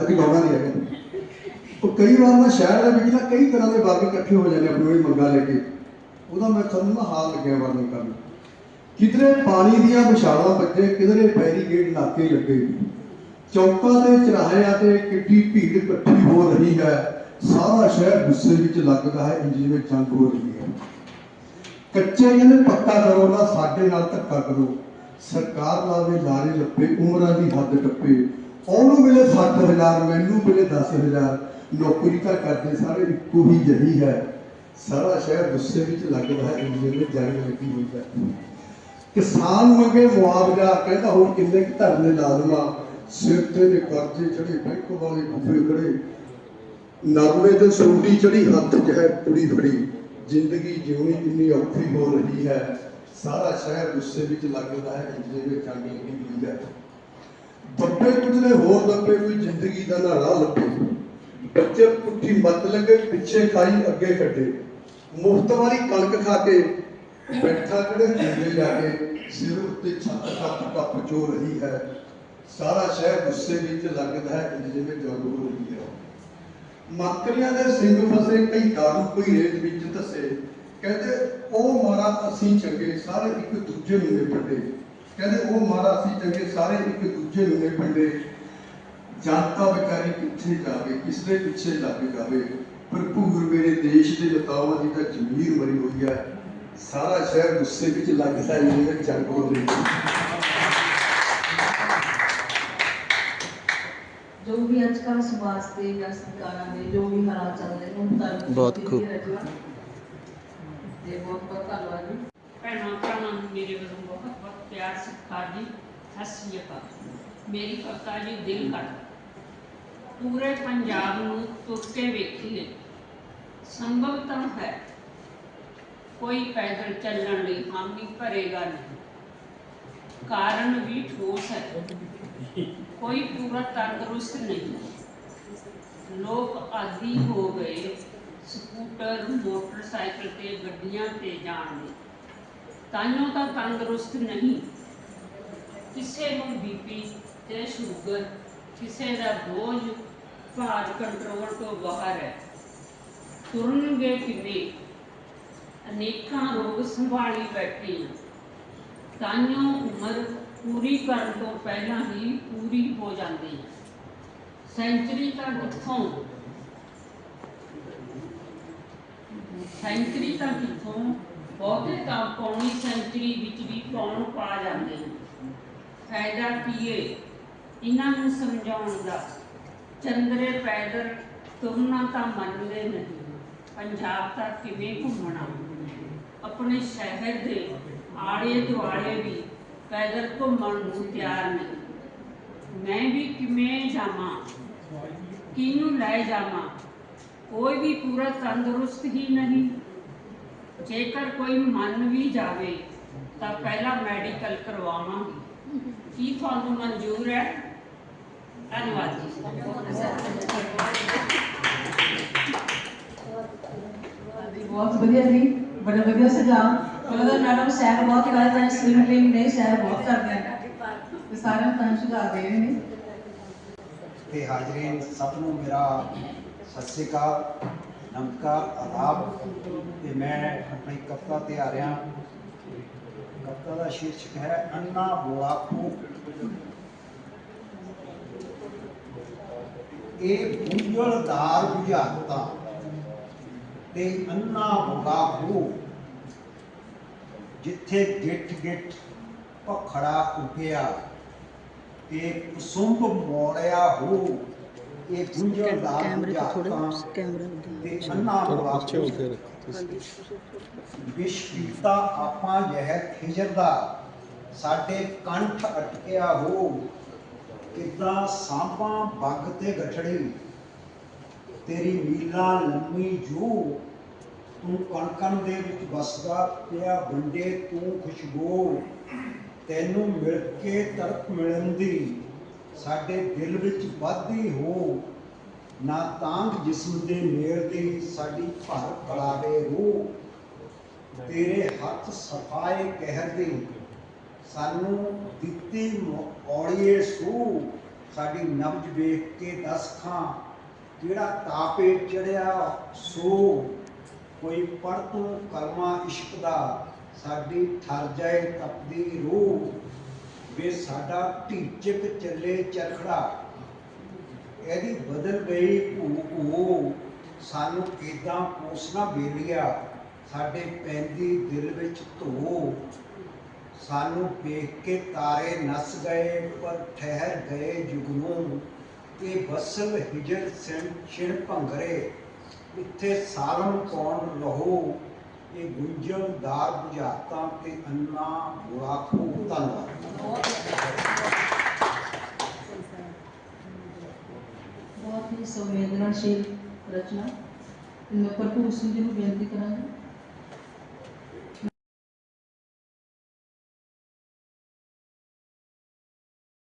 ਅੱਜ ਗਾਉਣਾ ਨਹੀਂ ਹੈਗਾ। ਉਹ ਕਈ ਵਾਰ ਨਾ ਸ਼ਹਿਰ ਦੇ ਵਿੱਚ ਨਾ ਕਈ ਤਰ੍ਹਾਂ ਦੇ ਵਰਗ ਇਕੱਠੇ ਹੋ ਜਾਂਦੇ ਆਪਣੀ ਆਪਣੀ ਮੰਗਾਂ ਲੈ ਕੇ। ਉਹਦਾ ਮੈਂ ਤੁਹਾਨੂੰ ਨਾ ਹਾਲ ਲੱਗਿਆ ਵਰਣਨ ਕਰਨ। ਕਿਧਰੇ ਪਾਣੀ ਦੀਆਂ ਵਿਸ਼ਾਲਾਂ ਵੱਜੇ, ਕਿਧਰੇ ਬੈਰੀਕੇਡ ਨਾਕੇ ਲੱਗੇ। ਚੌਕਾਂ ਤੇ ਚਰਾਹਿਆਂ ਤੇ ਕਿੱਡੀ ਭੀੜ ਇਕੱਠੀ ਹੋ ਰਹੀ ਹੈ। ਸਾਰਾ ਸ਼ਹਿਰ ਗੁੱਸੇ ਵਿੱਚ ਲੱਗਦਾ ਹੈ ਇੰਜ ਵਿੱਚ ਜੰਗ ਹੋ ਰਹੀ ਹੈ। ਕੱਚੇ ਕਹਿੰਦੇ ਪੱਕਾ ਕਰੋ ਨਾ, ਸਾਡੇ ਨਾਲ ਧੱਕਾ ਕਰੋ। ਸਰਕਾਰ ਲਾਵੇ ਲਾਰੇ ਲੱਪੇ, ਉਮਰਾਂ ਦੀ ਹੱਦ ਟੱਪੇ। ਉਹਨੂੰ ਮਿਲੇ 60000 ਮੈਨੂੰ ਮਿਲੇ 10000 ਨੌਕਰੀ ਤਾਂ ਕਰਦੇ ਸਾਰੇ, ਇੱਕੋ ਹੀ ਜਹੀ ਹੈ। ਸਾਰਾ ਸ਼ਹਿਰ ਗੁੱਸੇ ਵਿੱਚ ਲੱਗਦਾ ਹੈ ਇੰਜ ਜਿਵੇਂ ਜੰਗ ਲੱਗੀ ਹੋਈ ਹੈ। ਕਿਸਾਨ ਮੰਗੇ ਮੁਆਵਜ਼ਾ, ਕਹਿੰਦਾ ਹੋਰ ਕਿੰਨੇ ਕੁ ਧਰਨੇ ਲਾ ਦੇਵਾਂ? ਸਿਰ ਤੇ ਨੇ ਕਰਜ਼ੇ ਚੜੇ ਬੈਂਕ ਵਾਲੇ ਖੁੱਬੇ ਖੜੇ। ਨਰਮੇ ਤੇ ਸੂਡੀ ਚੜੀ ਹੱਥ 'ਚ ਹੈ ਕੁੜੀ ਫੜੀ। ਜ਼ਿੰਦਗੀ ਜਿਉਣੀ ਕਿੰਨੀ ਔਖੀ ਹੋ ਰਹੀ ਹੈ। ਸਾਰਾ ਸ਼ਹਿਰ ਗੁੱਸੇ ਵਿੱਚ ਲੱਗਦਾ ਹੈ ਜਿਵੇਂ ਜੰਗ ਲੱਗੀ ਹੋਈ ਹੈ। ਦੱਬੇ ਕੁਝਲੇ ਹੋਰ ਲੱਭੇ ਕੋਈ ਜ਼ਿੰਦਗੀ ਦਾ ਨਾ ਲੱਭੇ। ਬੱਚੇ ਪੁੱਠੀ ਮੱਤ ਲੱਗੇ, ਪਿੱਛੇ ਖਾਈ ਅੱਗੇ ਕੱਢੇ। ਮੁਫਤ ਵਾਲੀ ਕਣਕ ਖਾ ਕੇ ਬੈਠਾ ਕਿਹੜੇ ਹੁੰਦੇ ਜਾ ਕੇ, ਸਿਰ ਉੱਤੇ ਛੱਤ ਕੱਪ ਕੱਪ ਚੋ ਰਹੀ ਹੈ। ਸਾਰਾ ਸ਼ਹਿਰ ਗੁੱਸੇ ਵਿੱਚ ਲੱਗਦਾ ਹੈ, ਜਿਵੇਂ ਜੰਗ ਹੋ ਰਹੀ ਹੈ। ਮੱਕਰੀਆਂ ਦੇ ਸਿੰਘ ਫਸੇ, ਕਈ ਦਾਰੂ, ਕੋਈ ਰੇਤ ਵਿੱਚ ਧਸੇ। ਕਹਿੰਦੇ, ਉਹ ਮਾਰਾ ਅਸੀਂ ਚੰਗੇ, ਸਾਰੇ ਇੱਕ ਦੂਜੇ ਨੂੰ ਨੇ ਕਹਿੰਦੇ ਉਹ ਮਾਰਾ ਅਸੀਂ ਚੰਗੇ ਸਾਰੇ ਇੱਕ ਦੂਜੇ ਨੂੰ ਨੇ ਪੰਡੇ ਜਨਤਾ ਵਿਚਾਰੀ ਕਿੱਥੇ ਜਾਵੇ ਕਿਸ ਦੇ ਪਿੱਛੇ ਲੱਗ ਜਾਵੇ। ਭਰਪੂਰ ਮੇਰੇ ਦੇਸ਼ ਦੇ ਨੇਤਾਵਾਂ ਦੀ ਤਾਂ ਜ਼ਮੀਰ ਮਰੀ ਹੋਈ ਹੈ। ਸਾਰਾ ਸ਼ਹਿਰ ਗੁੱਸੇ ਵਿੱਚ ਲੱਗਦਾ ਹੈ ਜਿਵੇਂ ਜੰਗ ਹੋ ਰਹੀ ਹੈ। ਜੋ ਵੀ ਅੱਜ ਕੱਲ੍ਹ ਸਮਾਜ ਦੇ ਜਾਂ ਸਰਕਾਰਾਂ ਦੇ ਜੋ ਵੀ ਹਾਲਾਤ ਚੱਲ ਰਹੇ ਨੇ ਉਹਨਾਂ ਦਾ ਬਹੁਤ ਖੂਬ। ਤੇ ਬਹੁਤ ਬਹੁਤ ਧੰਨਵਾਦ ਜੀ ਭੈਣਾਂ ਭਰਾਵਾਂ ਨੂੰ ਮੇਰੇ ਵੱਲੋਂ ਬਹੁਤ ਬਹੁਤ ਪਿਆਰ ਸਤਿਕਾਰ ਜੀ ਸਤਿ ਸ੍ਰੀ ਅਕਾਲ ਮੇਰੀ ਕਵਿਤਾ ਜੀ ਦਿਲ ਕਰ ਪੂਰੇ ਪੰਜਾਬ ਨੂੰ ਤੁਰ ਕੇ ਵੇਖੀਏ ਸੰਭਵ ਤਾਂ ਹੈ ਕੋਈ ਪੈਦਲ ਚੱਲਣ ਲਈ ਹਾਮੀ ਭਰੇਗਾ ਨਹੀਂ ਕਾਰਨ ਵੀ ਠੋਸ ਹੈ ਕੋਈ ਪੂਰਾ ਤੰਦਰੁਸਤ ਨਹੀਂ ਲੋਕ ਆਦੀ ਹੋ ਗਏ ਸਕੂਟਰ ਮੋਟਰਸਾਈਕਲ ਤੇ ਗੱਡੀਆਂ ਤੇ ਜਾਣ ਦੇ ਤਾਈਓ ਤਾਂ ਤੰਦਰੁਸਤ ਨਹੀਂ ਕਿਸੇ ਨੂੰ ਬੀਪੀ ਤੇ ਸ਼ੂਗਰ ਕਿਸੇ ਦਾ ਬੋਝ ਭਾਰ ਕੰਟਰੋਲ ਤੋਂ ਬਾਹਰ ਹੈ ਤੁਰਨਗੇ ਕਿਵੇਂ ਅਨੇਕਾਂ ਰੋਗ ਸੰਭਾਲੀ ਬੈਠੇ ਹਾਂ ਤਾਈਓ ਉਮਰ ਪੂਰੀ ਕਰਨ ਤੋਂ ਪਹਿਲਾਂ ਹੀ ਪੂਰੀ ਹੋ ਜਾਂਦੀ ਹੈ ਸੈਂਚਰੀ ਤਾਂ ਕਿੱਥੋਂ ਸੈਂਚਰੀ ਤਾਂ ਕਿੱਥੋਂ ਬਹੁਤੇ ਤਾਂ ਪੌਣੀ ਸੈਂਚਰੀ ਵਿੱਚ ਵੀ ਕੌਣ ਪਾ ਜਾਂਦੇ ਨੇ ਫਾਇਦਾ ਕੀ ਏ? ਇਹਨਾਂ ਨੂੰ ਸਮਝਾਉਣ ਦਾ। ਚੰਦਰੇ ਪੈਦਲ ਤੁਰਨਾ ਤਾਂ ਮੰਨਦੇ ਨਹੀਂ। ਪੰਜਾਬ ਤਾਂ ਕਿਵੇਂ ਘੁੰਮਣਾ? ਆਪਣੇ ਸ਼ਹਿਰ ਦੇ ਆੜੇ ਦੁਆਲੇ ਵੀ ਪੈਦਲ ਘੁੰਮਣ ਨੂੰ ਤਿਆਰ ਨਹੀਂ। ਮੈਂ ਵੀ ਕਿਵੇਂ ਜਾਵਾਂ? ਕਿਹਨੂੰ ਲੈ ਜਾਵਾਂ? ਕੋਈ ਵੀ ਪੂਰਾ ਤੰਦਰੁਸਤ ਹੀ ਨਹੀਂ। ਜੇਕਰ ਕੋਈ ਮੰਨ ਵੀ ਜਾਵੇ, ਤਾਂ ਪਹਿਲਾਂ ਮੈਡੀਕਲ ਕਰਵਾਵਾਂਗੀ। ਕੀ ਤੁਹਾਨੂੰ ਮਨਜ਼ੂਰ ਹੈ? ਧੰਨਵਾਦ ਜੀ। ਬਹੁਤ ਵਧੀਆ ਜੀ ਬੜਾ ਵਧੀਆ ਸੁਝਾਅ। ਉਹਨਾਂ ਦਾ ਮੈਡਮ ਸੈਰ ਬਹੁਤ ਕਰਦੇ ਨੇ ਸਵਿਮ ਕਲੀਨ ਨਹੀਂ ਸੈਰ ਬਹੁਤ ਕਰਦੇ ਨੇ। ਤੇ ਸਾਰਿਆਂ ਨੂੰ ਤਾਂ ਸੁਝਾਅ ਦੇ ਰਹੇ ਨੇ। ਤੇ ਹਾਜ਼ਰੀਨ ਸਭ ਨੂੰ ਮੇਰਾ ਸਤਿ ਸ੍ਰੀ ਅਕਾਲ ਨਮਸਕਾਰ ਆਦਾਬ। ਤੇ ਮੈਂ ਆਪਣੀ ਕਵਿਤਾ ਤੇ ਆ ਰਿਹਾ। ਕਵਿਤਾ ਦਾ ਸ਼ੀਰਸ਼ਕ ਹੈ ਅੰਨਾ ਬੋਲਾਖੂ ਇਹ ਗੁੰਝਲਦਾਰ ਬੁਝਾਰਤਾਂ ਤੇ ਅੰਨਾ ਬੋਲਾਖੂ ਜਿੱਥੇ ਗਿੱਠ ਗਿੱਠ ਭਖੜਾ ਉੱਗਿਆ ਤੇ ਕੁਸੁੰਭ ਮੋੜਿਆ ਹੋ ਇਹ ਗੁੰਝਲਦਾਰ ਕੈਮਰੇ ਤੇ ਥੋੜਾ ਕੈਮਰਾ ਤੇ ਅੰਨਾ ਥੋੜਾ ਵਿਸ਼ਵੀਤਾ ਆਪਾਂ ਜ਼ਹਿਰ ਖਿਜਰਦਾ ਸਾਡੇ ਕੰਠ ਅਟਕਿਆ ਹੋ। ਕਿੱਦਾਂ ਸਾਂਭਾਂ ਬੱਗ ਤੇ ਗਠੜੀ। ਤੇਰੀ ਮੀਲਾ ਲੰਮੀ ਜੂ ਤੂੰ ਕਣਕਣ ਦੇ ਵਿੱਚ ਵਸਦਾ ਪਿਆ ਵੰਡੇ ਤੂੰ ਖੁਸ਼ਬੂ। ਤੈਨੂੰ ਮਿਲ ਕੇ ਤਰਕ ਮਿਲਣ ਦੀ ਸਾਡੇ ਦਿਲ ਵਿੱਚ ਵੱਧਦੀ ਹੋ। ਨਾ ਤਾਂਗ ਜਿਸਮ ਦੇ ਮੇਰ ਦੀ ਸਾਡੀ ਭਰ ਕਲਾਵੇ ਰੂਹ। ਤੇਰੇ ਹੱਥ ਸਫਾਏ ਕਹਿਰ ਦੀ। ਸਾਨੂੰ ਦਿੱਤੀ ਔੜੀਏ ਸੂ ਸਾਡੀ ਨਬਜ ਵੇਖ ਕੇ ਦਸ ਖਾਂ ਕਿਹੜਾ ਤਾਪੇ ਚੜਿਆ ਸੋ ਕੋਈ ਪੜ ਤੂੰ ਕਲਮਾ ਇਸ਼ਕ ਦਾ, ਸਾਡੀ ਠਰ ਜਾਏ ਤਪਦੀ ਰੂਹ। ਵੇ ਸਾਡਾ ਢੀਚਕ ਚੱਲੇ ਚਰਖੜਾ। ਇਹਦੀ ਬਦਲ ਗਈ ਭੂ ਭੂ ਸਾਨੂੰ ਇਦਾਂ ਪੋਸਣਾ ਬੇਲੀਆ ਸਾਡੇ ਪੈਂਦੀ ਦਿਲ ਵਿੱਚ ਧੋ ਸਾਨੂੰ ਵੇਖ ਕੇ ਤਾਰੇ ਨਸ ਗਏ, ਪਰ ਠਹਿਰ ਗਏ ਜੁਗਨੂ। ਇਹ ਬਸਲ ਹਿਜਰ ਸਿਣ, ਛਿਣ ਭੰਗਰੇ। ਇੱਥੇ ਸਾਲਮ ਕੌਣ ਰਹੋ? ਇਹ ਗੁੰਝਲਦਾਰ ਬੁਝਾਰਤਾਂ ਤੇ ਅੰਨਾ ਬੁਰਾਖੂ ਧੰਨਵਾਦ ਬਹੁਤ ਹੀ ਸੰਵੇਦਨਸ਼ੀਲ ਰਚਨਾ। ਮੈਂ ਭਰਪੂਰ ਸਿੰਘ ਜੀ ਨੂੰ ਬੇਨਤੀ ਕਰਾਂਗੀ